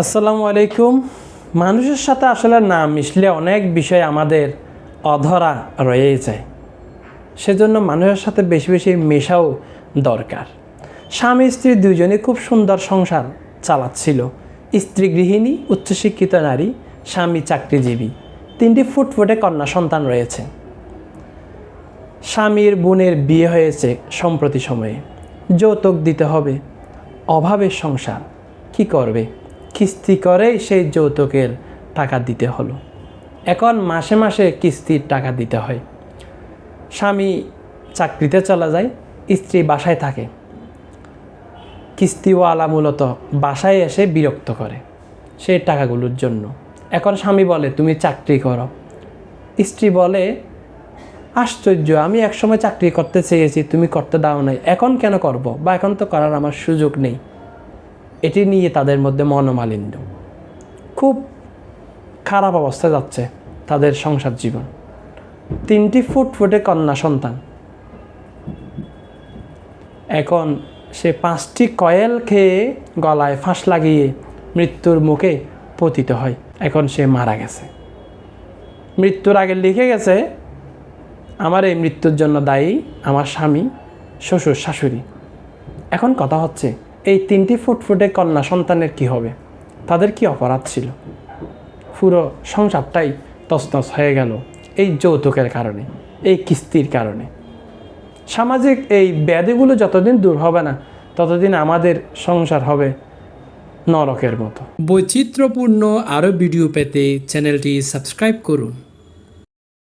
আসসালামু আলাইকুম। মানুষের সাথে আসলে না মিশলে অনেক বিষয় আমাদের অধরা রয়ে যায়। সেজন্য মানুষের সাথে বেশি বেশি মেশাও দরকার। স্বামী স্ত্রী দুজনে খুব সুন্দর সংসার চালাচ্ছিল। স্ত্রী গৃহিণী, উচ্চশিক্ষিত নারী, স্বামী চাকরিজীবী। তিনটি ফুটফুটে কন্যা সন্তান রয়েছে। স্বামীর বোনের বিয়ে হয়েছে সম্প্রতি সময়ে। যৌতুক দিতে হবে। অভাবের সংসার কি করবে? কিস্তি করেই সেই যৌতুকের টাকা দিতে হলো। এখন মাসে মাসে কিস্তির টাকা দিতে হয়। স্বামী চাকরিতে চলে যায়, স্ত্রী বাসায় থাকে। কিস্তিওয়ালা মূলত বাসায় এসে বিরক্ত করে সেই টাকাগুলোর জন্য। এখন স্বামী বলে, তুমি চাকরি করো। স্ত্রী বলে, আশ্চর্য, আমি একসময় চাকরি করতে চেয়েছি, তুমি করতে দাও নাই। এখন কেন করব? বা এখন তো করার আমার সুযোগ নেই। এটি নিয়ে তাদের মধ্যে মনোমালিন্য। খুব খারাপ অবস্থায় যাচ্ছে তাদের সংসার জীবন। তিনটি ফুটফুটে কন্যা সন্তান। এখন সে পাঁচটি কয়েল খেয়ে গলায় ফাঁস লাগিয়ে মৃত্যুর মুখে পতিত হয়। এখন সে মারা গেছে। মৃত্যুর আগে লিখে গেছে, আমার এই মৃত্যুর জন্য দায়ী আমার স্বামী, শ্বশুর, শাশুড়ি। এখন কথা হচ্ছে এই তিনটি ফুটফুটে কন্যা সন্তানের কি হবে? তাদের কি অপরাধ ছিল? পুরো সংসারটাই তছনছ হয়ে গেল এই যৌতুকের কারণে, এই কিস্তির কারণে। সামাজিক এই ব্যাধিগুলো যতদিন দূর হবে না, ততদিন আমাদের সংসার হবে নরকের মতো। বৈচিত্র্যপূর্ণ আরও ভিডিও পেতে চ্যানেলটি সাবস্ক্রাইব করুন।